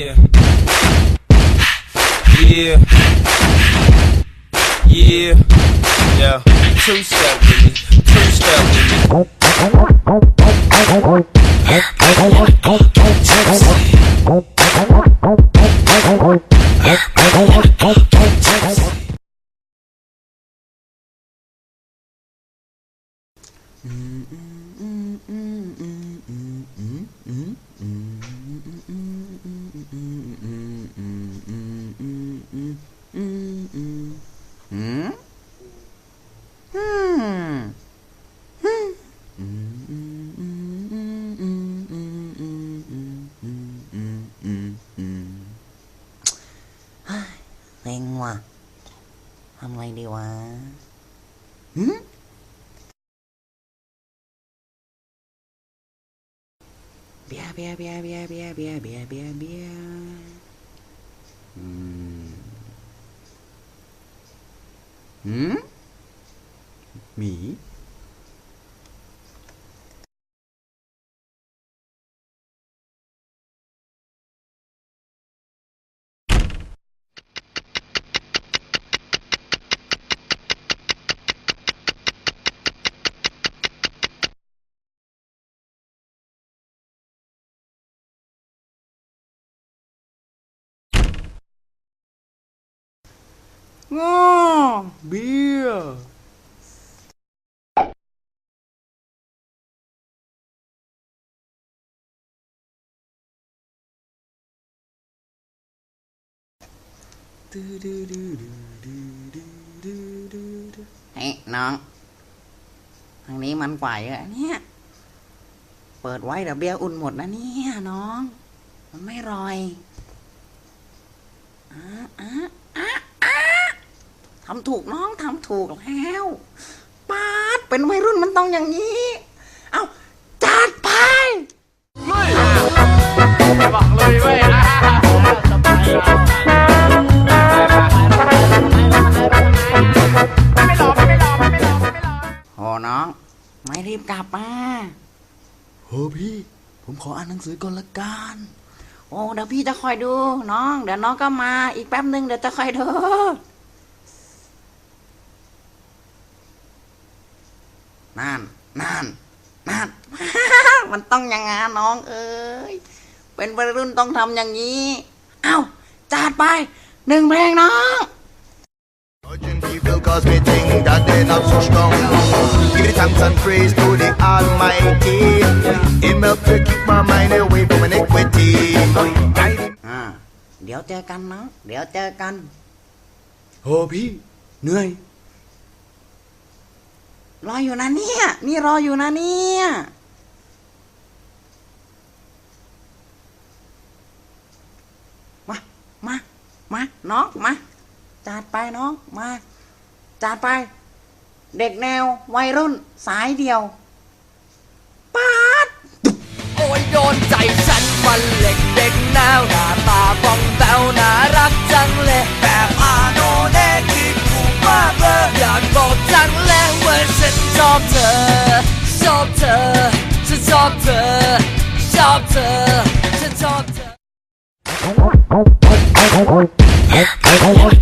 Yeah. Yeah. Yeah. Yeah. Two step with me. Two step with me. เซ็งว่ะทำไงดีวะ หืมเบียร์เบียร์เบี ยร์เบียร์เบียร์เบียร์เบียร์เฮ้ยน้อง ทางนี้มันกว่าเยอะเนี่ย เปิดไว้เดี๋ยวเบียร์อุ่นหมดนะเนี่ยน้อง มันไม่รอยอะอะอะ ทำถูกน้องทำถูกแล้วปาดเป็นวัยรุ่นมันต้องอย่างนี้ เอาจัดไปบอกเลยเว้ยอ่าสบายแล้วไม่รอไม่รอไม่รอไม่รอโหน้อง ไม่รีบกลับมาโหพี่ ผมขออ่านหนังสือก่อนละกันโอ้เดี๋ยวพี่จะคอยดู น้อง เดี๋ยวน้องก็มาอีกแป๊บหนึ่งเดี๋ยวจะคอยดู นั่นนั่นนั่นมันต้องอย่างงานน้องเอ้ยเป็นวัยรุ่นต้องทำอย่างนี้ เอ้าจัดไปหนึ่งเพลงน้อง Urgent people cause me think that they're not so strong. Give the thanks and praise to the Almighty. It help to keep my mind away from iniquity. Guiding อ่าเดี๋ยวเจอกันน้องเดี๋ยวเจอกันโอ้พี่ เหนื่อย รออยู่นะเนี่ย นี่รออยู่นะเนี่ย มา มา มาน้องมา จัดไปน้องมา จัดไป เด็กแนววัยรุ่นสายเดียว เธอ ชอบเธอ ฉันชอบเธอ ชอบเธอ ฉันชอบเธอ